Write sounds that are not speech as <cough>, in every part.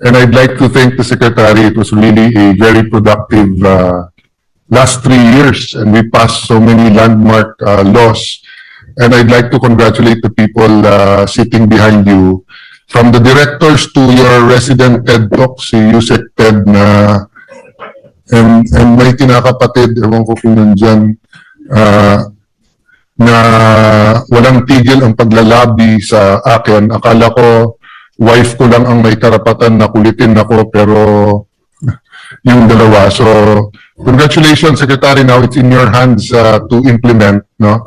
And I'd like to thank the Secretary. It was really a very productive uh, last three years, and we passed so many landmark uh, laws. And I'd like to congratulate the people uh, sitting behind you, from the directors to your resident TED Talk, si Yusek Ted na and, and may kinakapatid, ewan ko kung nandyan, ah, na walang tigil ang paglalabi sa akin. Akala ko, wife ko lang ang may karapatan na kulitin ako, pero yung dalawa. So, congratulations, Secretary. Now it's in your hands uh, to implement, no?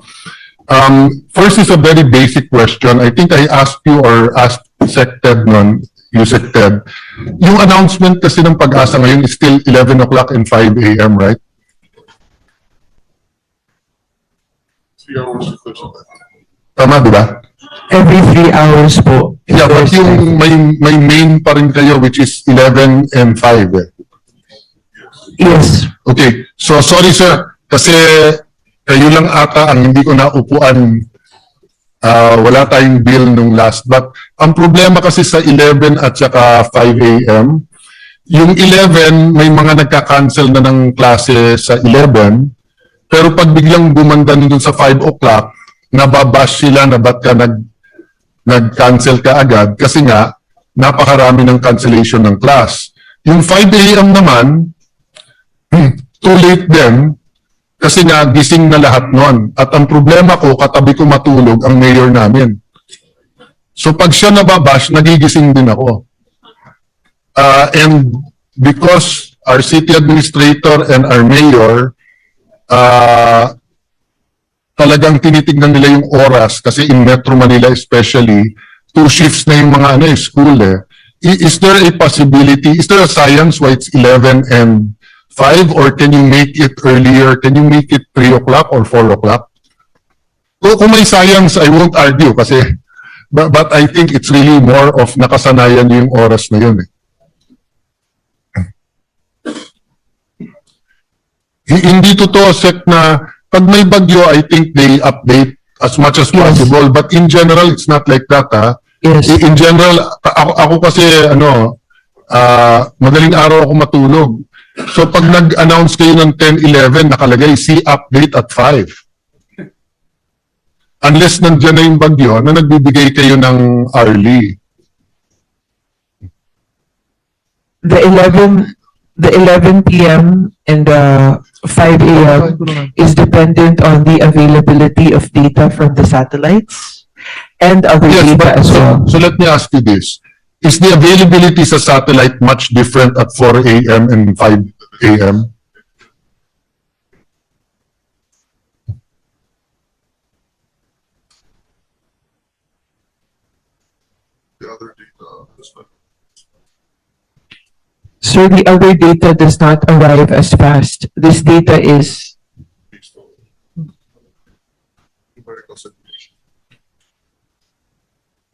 Um, first is a very basic question. I think I asked you or asked Sec Ted nun, you Sec Ted. Yung announcement kasi ng pag-asa ngayon is still 11 o'clock and 5 a.m., right? Tama, di ba? Every three hours po. Yeah, but yung may, may main pa rin kayo which is 11 and 5 eh. Yes. Okay, so sorry sir, kasi kayo lang ata ang hindi ko naupuan. Ah, wala tayong bill nung last. But ang problema kasi sa 11 at saka 5 a.m., yung 11, may mga nagka-cancel na ng klase sa 11, pero pag biglang bumanda dun sa 5 o'clock, nababash sila na ba't ka nag, nag-cancel ka agad kasi nga, napakarami ng cancellation ng class. Yung 5 a.m. naman, Hmm, too late din kasi nga gising na lahat nun. At ang problema ko, katabi ko matulog ang mayor namin. So pag siya nababash, nagigising din ako. Uh, and because our city administrator and our mayor, uh, talagang tinitignan nila yung oras kasi in Metro Manila especially, two shifts na yung mga ano, eh, school eh. Is there a possibility, is there a science why it's 11 and 5 or can you make it earlier? Can you make it 3 o'clock or 4 o'clock? Kung, kung may science, I won't argue kasi <laughs> but, but I think it's really more of nakasanayan yung oras na yun eh. Hi- Hindi totoo, Sek, na pag may bagyo, I think they update as much as Yes. possible. But in general, it's not like that, ha? Yes. In general, ako, ako kasi, ano, ah madaling araw ako matulog. So pag nag-announce kayo ng 10-11, nakalagay, see update at 5. Unless nandiyan na yung bagyo na nagbibigay kayo ng early. The 11, the 11 PM and the 5 AM is dependent on the availability of data from the satellites and other Yes, data but as so, well. so let me ask you this. Is the availability sa satellite much different at 4 a.m. and 5 a.m.? So the other data does not arrive as fast. This data is,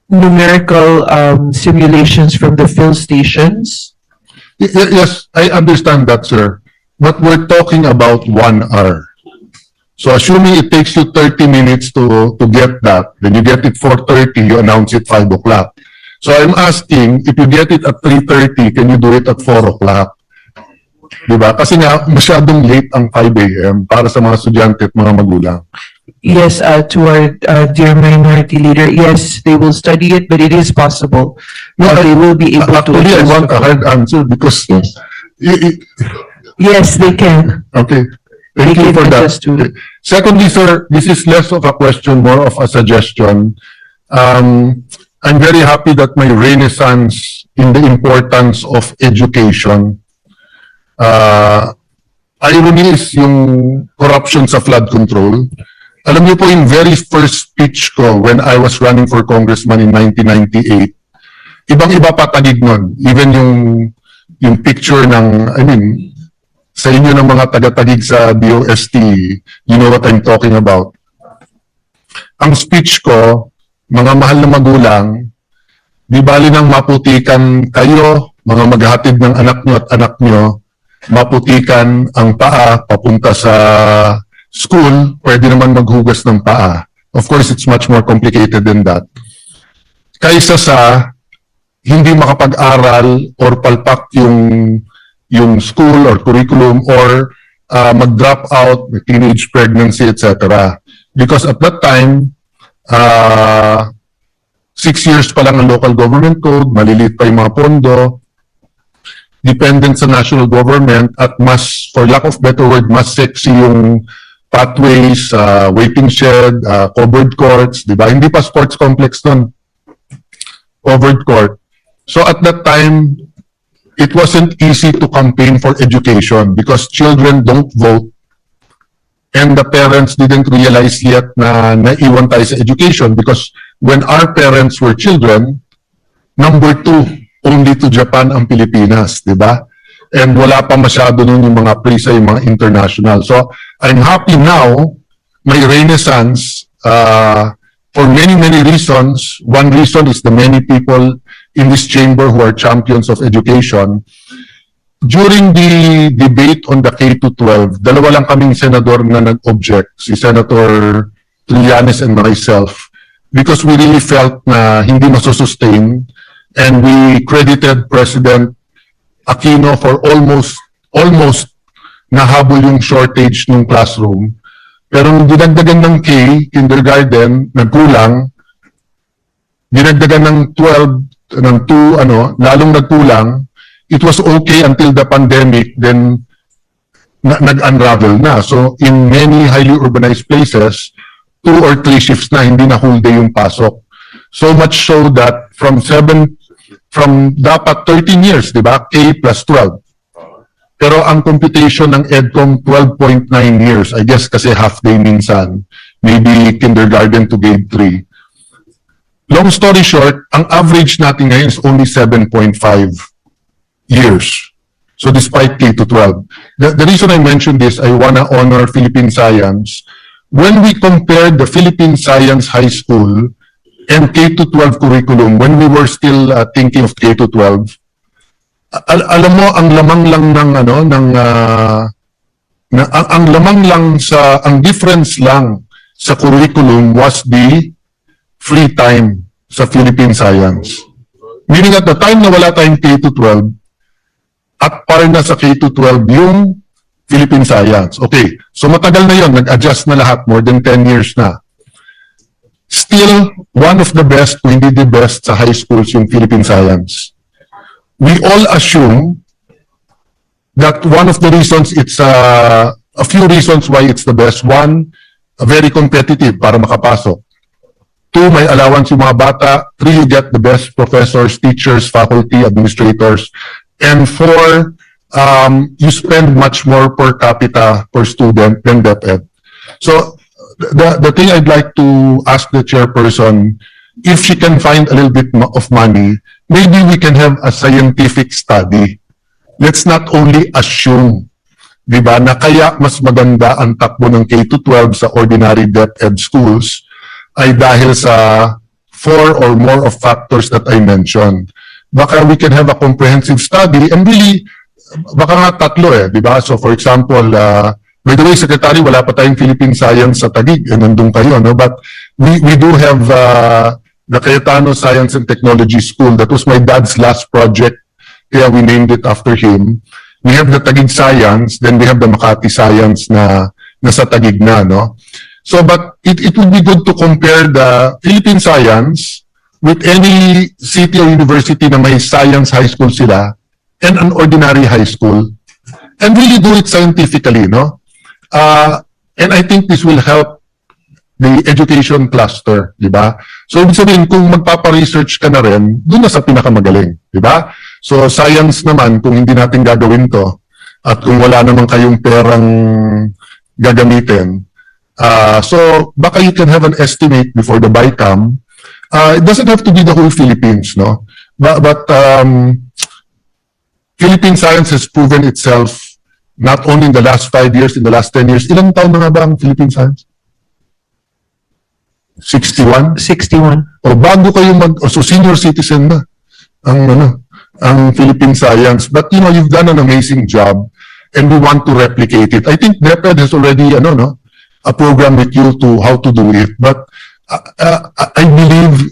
Numerical um, simulations from the fill stations. Yes, I understand that, sir. But we're talking about one hour. So assuming it takes you 30 minutes to, to get that, then you get it 4:30, you announce it 5 o'clock. So I'm asking, if you get it at 3:30, can you do it at 4 o'clock? Diba? Kasi nga, masyadong late ang 5 a.m. para sa mga estudyante at mga magulang. Yes, uh, to our uh, dear minority leader, yes, they will study it, but it is possible. No, they will be able to. Actually, I want a hard answer because, Yes, yes, they can. Okay, thank They you for that. to. Secondly, sir, this is less of a question, more of a suggestion. Um, I'm very happy that my renaissance in the importance of education. Uh, irony is yung corruption sa flood control. Alam niyo po, in very first speech ko when I was running for congressman in 1998, ibang-iba pa tagig nun. Even yung, yung picture ng, I mean, sa inyo ng mga taga-tagig sa DOST, you know what I'm talking about. Ang speech ko, mga mahal na magulang, di bali nang maputikan kayo, mga maghatid ng anak nyo at anak nyo, maputikan ang paa papunta sa school, pwede naman maghugas ng paa. Of course, it's much more complicated than that. Kaysa sa hindi makapag-aral or palpak yung yung school or curriculum or uh, mag-drop out, teenage pregnancy, etc. Because at that time, uh, six years pa lang ang local government code, maliliit pa yung mga pondo, dependent sa national government at mas, for lack of better word, mas sexy yung pathways, uh, waiting shed, uh, covered courts, di ba? Hindi pa sports complex nun. Covered court. So at that time, it wasn't easy to campaign for education because children don't vote and the parents didn't realize yet na naiwan tayo sa education because when our parents were children, number two, only to Japan ang Pilipinas, di ba? And wala pa masyado nun yung mga PRISA, yung mga international. So, I'm happy now, may renaissance, uh, for many, many reasons. One reason is the many people in this chamber who are champions of education. During the debate on the K-12, dalawa lang kaming senador na nag-object, si Senator Trillanes and myself, because we really felt na hindi masusustain and we credited President Aquino for almost, almost nahabol yung shortage ng classroom. Pero nung dinagdagan ng K, kindergarten, nagkulang, dinagdagan ng 12, ng 2, ano, lalong nagkulang, it was okay until the pandemic, then na- nag-unravel na. So, in many highly urbanized places, two or three shifts na, hindi na whole day yung pasok. So much so that from seven, from dapat 13 years, di ba? K plus 12. Pero ang computation ng EDCOM 12.9 years, I guess kasi half day minsan, maybe kindergarten to grade 3. Long story short, ang average natin ngayon is only 7.5 years. So despite K to 12. The, the reason I mention this, I wanna honor Philippine Science. When we compared the Philippine Science High School and K to 12 curriculum, when we were still uh, thinking of K to 12, al- alam mo ang lamang lang ng ano ng ah, na, ang, ang lamang lang sa ang difference lang sa curriculum was the free time sa Philippine Science. Meaning at the time na wala tayong K to 12 at parang nasa K to 12 yung Philippine Science. Okay, so matagal na yon, nag-adjust na lahat, more than 10 years na. Still, one of the best, hindi the best sa high schools yung Philippine Science we all assume that one of the reasons it's uh, a few reasons why it's the best. One, very competitive para makapasok. Two, may allowance yung mga bata. Three, you get the best professors, teachers, faculty, administrators. And four, um, you spend much more per capita per student than DepEd. So the, the thing I'd like to ask the chairperson, if she can find a little bit of money, maybe we can have a scientific study. Let's not only assume, di ba, na kaya mas maganda ang takbo ng K-12 sa ordinary DepEd schools ay dahil sa four or more of factors that I mentioned. Baka we can have a comprehensive study and really, baka nga tatlo eh, di ba? So for example, uh, by the way, Secretary, wala pa tayong Philippine Science sa Taguig, eh, nandun kayo, no? But we, we do have uh, the Cayetano Science and Technology School. That was my dad's last project, kaya we named it after him. We have the Taguig Science, then we have the Makati Science na nasa Taguig na, no? So, but it, it would be good to compare the Philippine Science with any city or university na may science high school sila and an ordinary high school and really do it scientifically, no? Uh, and I think this will help the education cluster, di ba? So, ibig sabihin, kung magpapa-research ka na rin, doon na sa pinakamagaling, di ba? So, science naman, kung hindi natin gagawin to, at kung wala naman kayong perang gagamitin, uh, so, baka you can have an estimate before the BICAM. Uh, it doesn't have to be the whole Philippines, no? But, but um, Philippine science has proven itself not only in the last five years, in the last 10 years. Ilang taon na ba ang Philippine science? 61? 61. O bago kayo mag, o so senior citizen na ang ano, ang Philippine science. But you know, you've done an amazing job and we want to replicate it. I think DepEd has already, ano, no, a program with you to how to do it. But uh, uh, I believe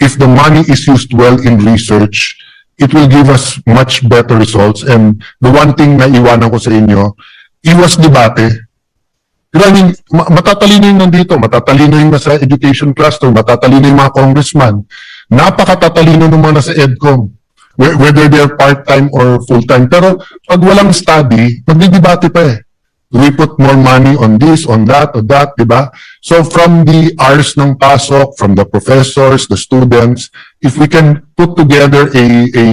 if the money is used well in research, it will give us much better results. And the one thing na iwanan ko sa inyo, iwas debate. Pero I mean, ma- matatalino yung nandito, matatalino yung nasa education cluster, matatalino yung mga congressman. Napakatatalino ng mga nasa EDCOM. Whe- Whether they're part-time or full-time. Pero pag walang study, magdidebate pa eh. We put more money on this, on that, or that, di ba? So from the hours ng pasok, from the professors, the students, if we can put together a, a,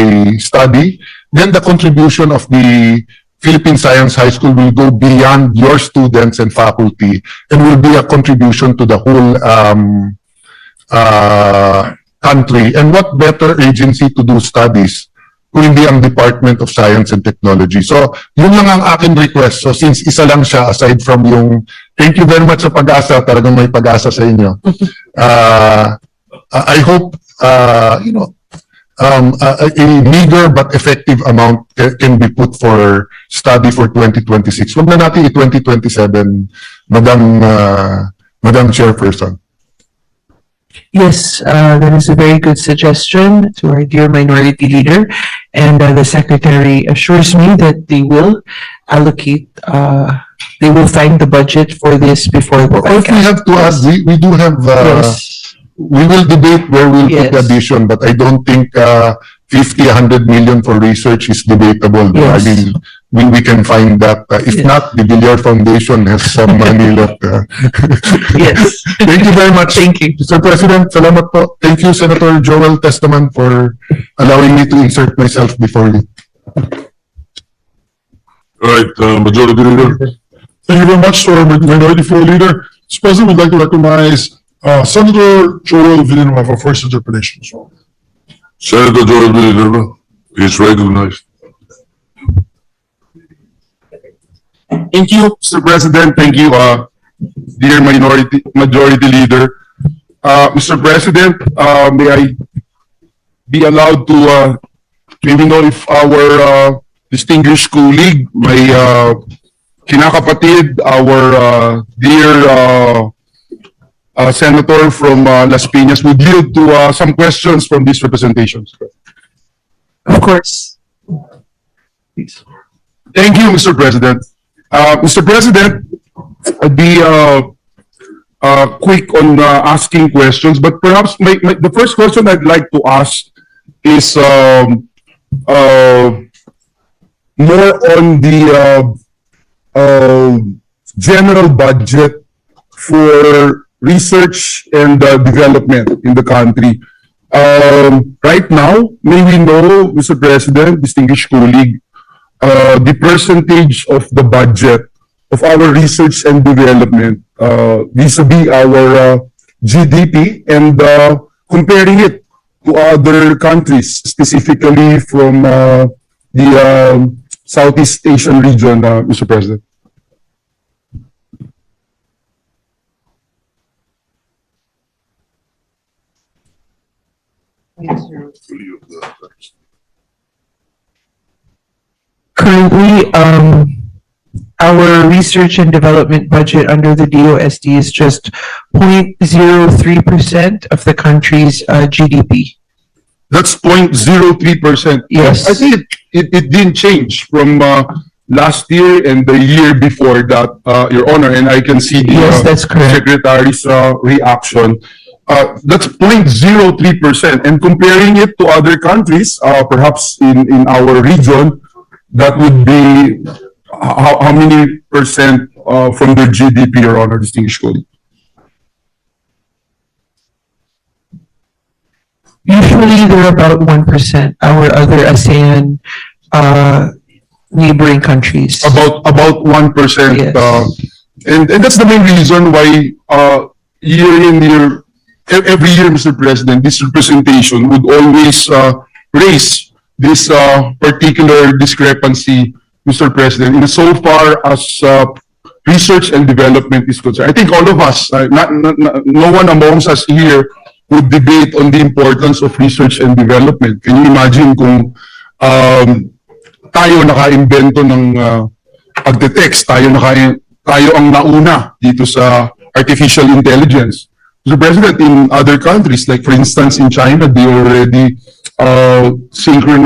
a study, then the contribution of the Philippine Science High School will go beyond your students and faculty and will be a contribution to the whole um, uh, country. And what better agency to do studies kung hindi ang Department of Science and Technology. So, yun lang ang akin request. So, since isa lang siya, aside from yung, thank you very much sa pag-asa, talagang may pag-asa sa inyo. <laughs> Uh, I hope, uh, you know, um, a, a meager but effective amount ca- can be put for study for 2026. Huwag na natin i-2027, Madam, uh, Madam Chairperson. Yes, uh, that is a very good suggestion to our dear minority leader. And uh, the secretary assures me that they will allocate, uh, they will find the budget for this before the. Or if we have to ask, we, we do have, uh, Yes, we will debate where we'll put the Yes. addition, but I don't think, uh, 50, 100 million for research is debatable. Yes. I mean, we, we can find that. Uh, If Yes. not, the Billiard Foundation has some money <laughs> left. uh. yes. <laughs> Thank you very much. Thank you. Mr. President, salamat po. Thank you, Senator Joel Testaman, for allowing me to insert myself before you. All right, uh, Majority Leader. Thank you very much to our Minority Floor Leader. Mr. President, we'd like to recognize uh, Senator Joel Villanueva for first interpretation. as well. Senator Joel Villanueva is recognized. Thank you, Mr. President. Thank you, uh, dear minority, majority leader. Uh, Mr. President, uh, may I be allowed to, uh, maybe know if our, uh, distinguished colleague, my, uh, kinakapatid, our, uh, dear, uh, uh, Senator from, uh, Las Piñas would yield to, uh, some questions from these representations. Of course. Please. Thank you, Mr. President. Uh, Mr. President, I'd be, uh, uh, quick on, uh, asking questions, but perhaps my, my, the first question I'd like to ask is, um, uh, more on the, uh, uh, general budget for research and, uh, development in the country. Um, right now, may we know, Mr. President, distinguished colleague, uh, the percentage of the budget of our research and development uh, vis-a-vis our uh, GDP and uh, comparing it to other countries, specifically from uh, the um, Southeast Asian region, uh, Mr. President. Currently, um, our research and development budget under the DOSD is just 0.03 percent of the country's, uh, GDP. That's 0.03 percent. Yes. I think it, it, it didn't change from uh, last year and the year before that, uh, Your Honor, and I can see the Yes, uh, that's correct. Secretary's uh, reaction. Uh, That's 0.03 percent, and comparing it to other countries, uh, perhaps in, in our region, that would be how, how many percent uh, from their GDP, Your Honor, distinguished? Usually, they're about one percent, our other ASEAN, uh, neighboring countries. About, about one percent. Yes. uh, And, and that's the main reason why, uh, year in, year, every year, Mr. President, this representation would always, uh, raise this, uh, particular discrepancy, Mr. President, in so far as, uh, research and development is concerned. I think all of us, uh, not, not, no one amongst us here would debate on the importance of research and development. Can you imagine kung, um, tayo naka-invento ng uh, pagde-text, tayo naka tayo ang nauna dito sa artificial intelligence. Mr. President, in other countries, like for instance in China, they already uh, synchronized